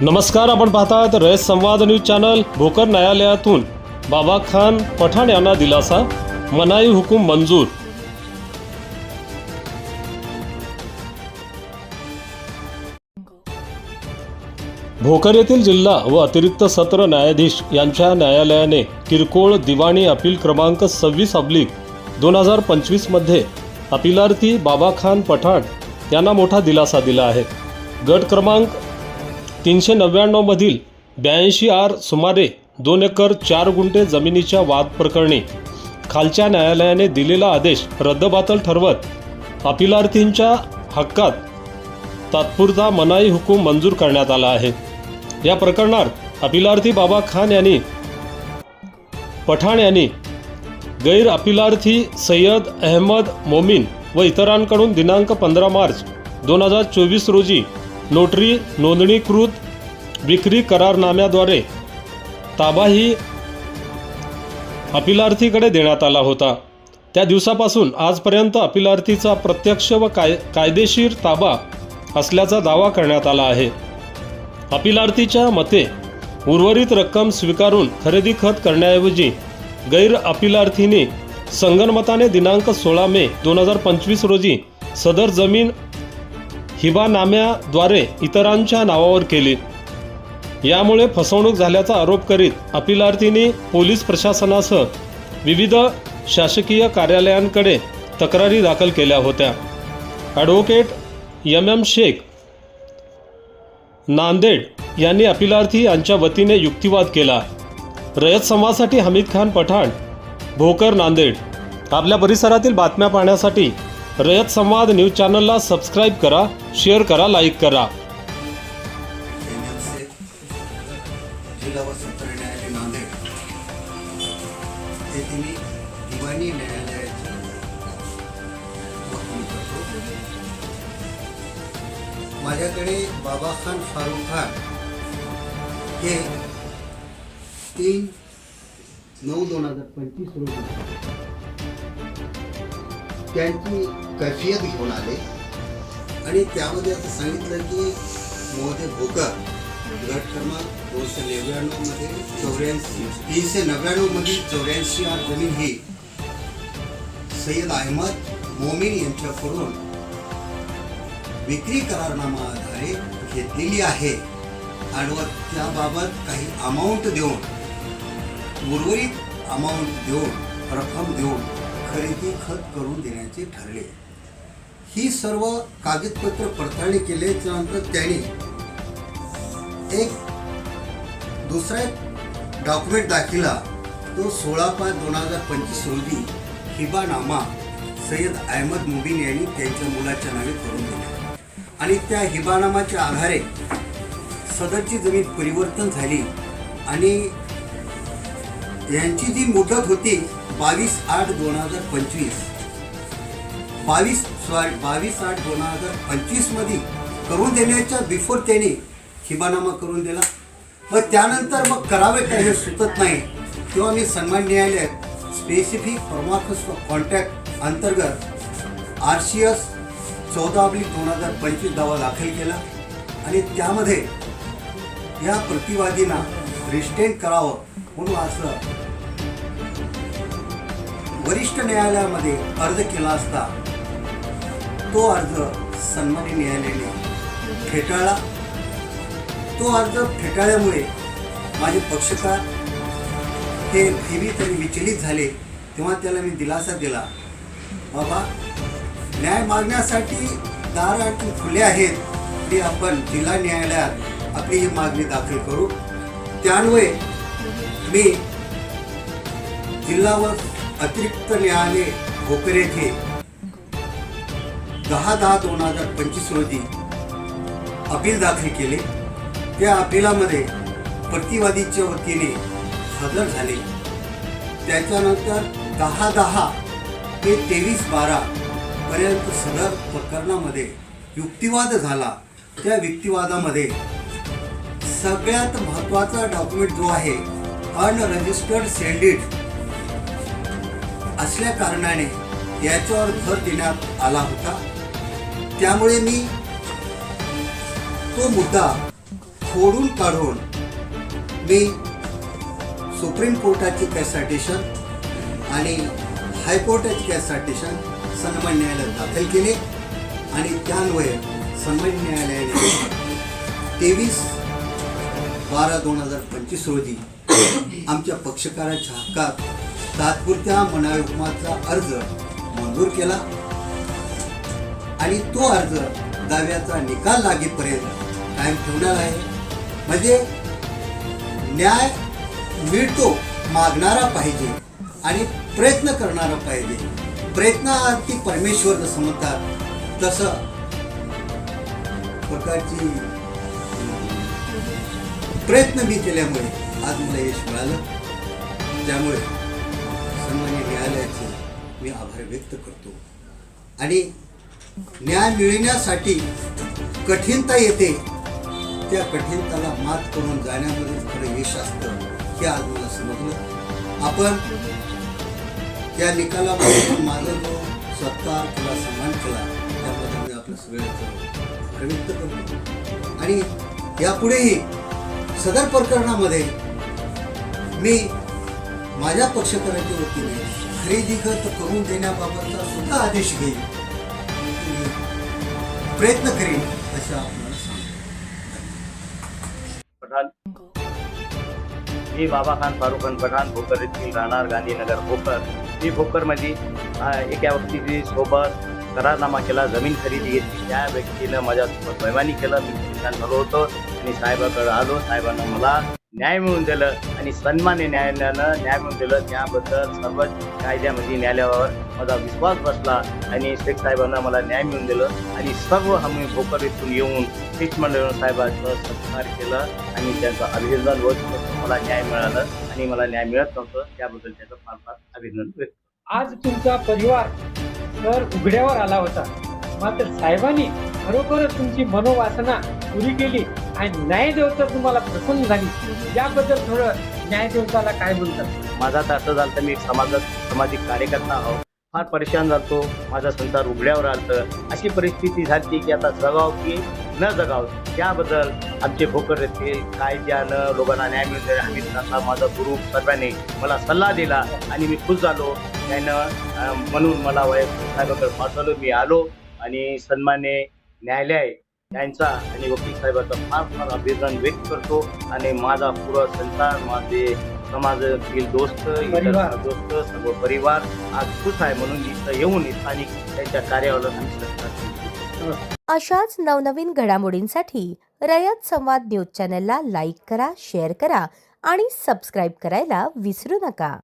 नमस्कार आपण पाहतात रयत संवाद न्यूज चॅनल भोकर न्यायालयातून. बाबा खान पठाण यांना दिलासा मनाई हुकूम मंजूर. भोकर येथील जिल्हा व अतिरिक्त सत्र न्यायाधीश यांच्या न्यायालयाने किरकोळ दिवाणी अपील क्रमांक सव्वीस अब्लिक दोन हजार पंचवीसमध्ये अपिलार्थी बाबा खान पठाण यांना मोठा दिलासा दिला आहे. गट क्रमांक तीनशे नव्याण्णवमधील ब्याऐंशी आर सुमारे दोन एकर चार गुंठे जमिनीच्या वाद प्रकरणी खालच्या न्यायालयाने दिलेला आदेश रद्दबातल ठरवत अपिलार्थींच्या हक्कात तात्पुरता मनाई हुकूम मंजूर करण्यात आला आहे. या प्रकरणात अपिलार्थी बाबा खान यांनी पठाण यांनी गैर अपिलार्थी सय्यद अहमद मोमीन व इतरांकडून दिनांक पंधरा मार्च दोन हजार चोवीस रोजी नोटरी नोंदणीकृत विक्री करारनाम्याद्वारे ताबाही अपिलार्थीकडे देण्यात आला होता. त्या दिवसापासून आजपर्यंत अपिलार्थीचा प्रत्यक्ष व काय कायदेशीर ताबा असल्याचा दावा करण्यात आला आहे. अपिलार्थीच्या मते उर्वरित रक्कम स्वीकारून खरेदी खत करण्याऐवजी गैर अपिलार्थीने संगनमताने दिनांक सोळा मे दोन हजार पंचवीस रोजी सदर जमीन हिबानाम्याद्वारे इतरांच्या नावावर केली. यामुळे फसवणूक झाल्याचा आरोप करीत अपिलार्थींनी पोलीस प्रशासनासह विविध शासकीय कार्यालयांकडे तक्रारी दाखल केल्या होत्या. Advocate M M Shaikh Nanded यांनी अपिलार्थी यांच्या वतीने युक्तिवाद केला. रयत समाजासाठी हमीद खान पठाण भोकर नांदेड. आपल्या परिसरातील बातम्या पाहण्यासाठी रयत संवाद न्यूज चॅनलला सबस्क्राईब करा शेअर करा लाईक करा. जिल्हा व सत्र न्यायालय नांदेड येथे मी दिवाणी न्यायालयाची माझ्याकडे बाबा खान फारुख खान हे तीन नऊ दोन हजार पंचवीस रोजी. त्यांची कैफियत घेऊन आले. आणि त्यामध्ये असं सांगितलं की महोदय भोकर गट क्रमांक दोनशे नव्याण्णवमध्ये चौऱ्याऐंशी तीनशे नव्याण्णव चौऱ्याऐंशी आठ जमीन ही सय्यद अहमद मोमीन यांच्याकडून विक्री करारनामा आधारे घेतलेली आहे. आणि व त्याबाबत काही अमाऊंट देऊन उर्वरित अमाऊंट देऊन रक्कम देऊन खरेदी खत करून देण्याचे ठरले. ही सर्व कागदपत्र पडताळणी केल्याच्या त्याने त्यांनी एक दुसरा एक डॉक्युमेंट दाखिला. तो सोळा पाच दोन हजार पंचवीस रोजी हिबानामा सय्यद अहमद मुबीन यांनी त्यांच्या मुलाच्या नावे करून दिले. आणि त्या हिबानामाच्या आधारे सदरची जमीन परिवर्तन झाली आणि यांची जी मुदत होती बावीस आठ दोन हजार पंचवीस बावीस सॉरी बावीस आठ दोन हजार पंचवीसमध्ये करून देण्याच्या बिफोर त्याने हिबानामा करून दिला. मग त्यानंतर मग करावे काय हे सुचत नाही किंवा मी सन्मान न्यायालयात स्पेसिफिक परमार्कस कॉन्टॅक्ट अंतर्गत आर सी एस चौदा अब्लिक दोन हजार पंचवीस दावा दाखल केला आणि त्यामध्ये या प्रतिवादींना रिस्टेन करावं म्हणून असं वरिष्ठ न्यायालयामध्ये अर्ज केला असता तो अर्ज सन्मानी न्यायालयाने फेटाळला. तो अर्ज फेटाळल्यामुळे माझे पक्षकार हे भयभीत आणि विचलित झाले तेव्हा त्याला मी दिलासा दिला. बाबा न्याय मागण्यासाठी दार आणखी खुले आहेत ते आपण जिल्हा न्यायालयात आपली ही मागणी दाखल करू. त्यान्वये मी जिल्हा व अतिरिक्त न्यायालय भोकर येथे दहा दहा दोन हजार पंचवीस रोजी अपील दाखल केले. त्या अपिलामध्ये प्रतिवादीच्या वतीने हजर झाले. त्याच्यानंतर दहा दहा ते तेवीस बारा पर्यंत सदर प्रकरणामध्ये युक्तिवाद झाला. त्या युक्तिवादामध्ये सगळ्यात महत्त्वाचा डॉक्युमेंट जो आहे अनरजिस्टर्ड सेंडिट असल्या कारणाने याच्यावर भर देण्यात आला होता. त्यामुळे मी तो मुद्दा खोडून काढून मी सुप्रीम कोर्टाची कॅसाटेशन आणि हायकोर्टाची कॅसाटेशन सन्मान न्यायालयात दाखल केले आणि त्यान्वये सन्मान न्यायालयाने तेवीस बारा दोन हजार पंचवीस रोजी आमच्या पक्षकाराच्या हक्कात तात्पुरत्या मनाई अर्ज मंजूर केला. आणि तो अर्ज दाव्याचा निकाल लागेपर्यंत कायम ठेवणार आहे. म्हणजे न्याय मिळतो मागणारा पाहिजे आणि प्रयत्न करणारा पाहिजे. प्रयत्नार्थी परमेश्वर जसं म्हणतात तसं प्रकारची प्रयत्न मी केल्यामुळे आज मला यश मिळालं. त्यामुळे सन्मान्य न्यायालयाचे मी आभार व्यक्त करतो. आणि न्याय मिळण्यासाठी कठीणता येते. त्या कठीणताला मात करून जाण्यामध्ये खरं यश असतं हे आज मला समजलं. आपण या निकालामध्ये माझा जो सत्कार किंवा सन्मान केला त्याबद्दल मी आपल्या सगळ्यांचं व्यक्त करतो. आणि यापुढेही सदर प्रकरणामध्ये मी माझ्या पक्षकाराच्या वतीने खरेदी खत करून देण्याबाबतचा सुद्धा आदेश घेईल प्रयत्न करेन असं आपल्याला सांगतो मी बाबा खान फारुख खान पठाण भोकर येथील राहणार गांधीनगर भोकर. मी भोकरमध्ये एका व्यक्तीची सोबत करारनामा केला जमीन खरेदी घेतली. त्या व्यक्तीनं माझ्यासोबत बैमानी केलं. मी ठिकाण झालो होतो आणि साहेबाकडे आलो. साहेबांना मला न्याय मिळून दिलं आणि सन्मान्य न्यायालयानं न्याय मिळून दिलं. त्याबद्दल सर्वच कायद्यामध्ये म्हणजे न्यायालयावर माझा विश्वास बसला आणि शेख साहेबांना मला न्याय मिळून दिलं आणि सर्व आम्ही भोकर इथून येऊन शिष्टमंडळ साहेबांचं सत्कार केलं आणि त्यांचं अभिनंदन होत मला न्याय मिळालं आणि मला न्याय मिळत नव्हतं. त्याबद्दल त्याचं फार फार अभिनंदन व्यक्त आज तुमचा परिवार सर उघड्यावर आला होता. मात्र साहेबांनी खरोखरच तुमची मनोवासना पुरी केली आणि न्यायदेवता तुम्हाला प्रसन्न झाली याबद्दल थोडं न्यायदेवताला काय बोलतात माझा तर असं झालं तर मी एक समाजात सामाजिक कार्यकर्ता आहो फार परेशान झालतो माझा संसार उघड्यावर आलतं अशी परिस्थिती झाली की आता जगाव की न जगाव त्याबद्दल आमचे भोकर येथील कायद्यानं लोकांना न्याय मिळून आम्ही तसा माझा गुरु सर्वांनी मला सल्ला दिला आणि मी खुश झालो त्यानं म्हणून मला वय साहेबाकडे पाठवलं मी आलो आणि सन्माने न्यायालय यांचा आणि वकील साहेबाचा फार फार अभिनंदन व्यक्त करतो आणि माझा पुरा संसार माझे समाजातील दोस्त इतर. दोस्त सर्व परिवार आज खुश आहे म्हणून इथं येऊन स्थानिक त्यांच्या कार्यावर. अशाच नवनवीन घडामोडींसाठी रयत संवाद न्यूज चॅनलला लाईक करा शेअर करा आणि सबस्क्राईब करायला विसरू नका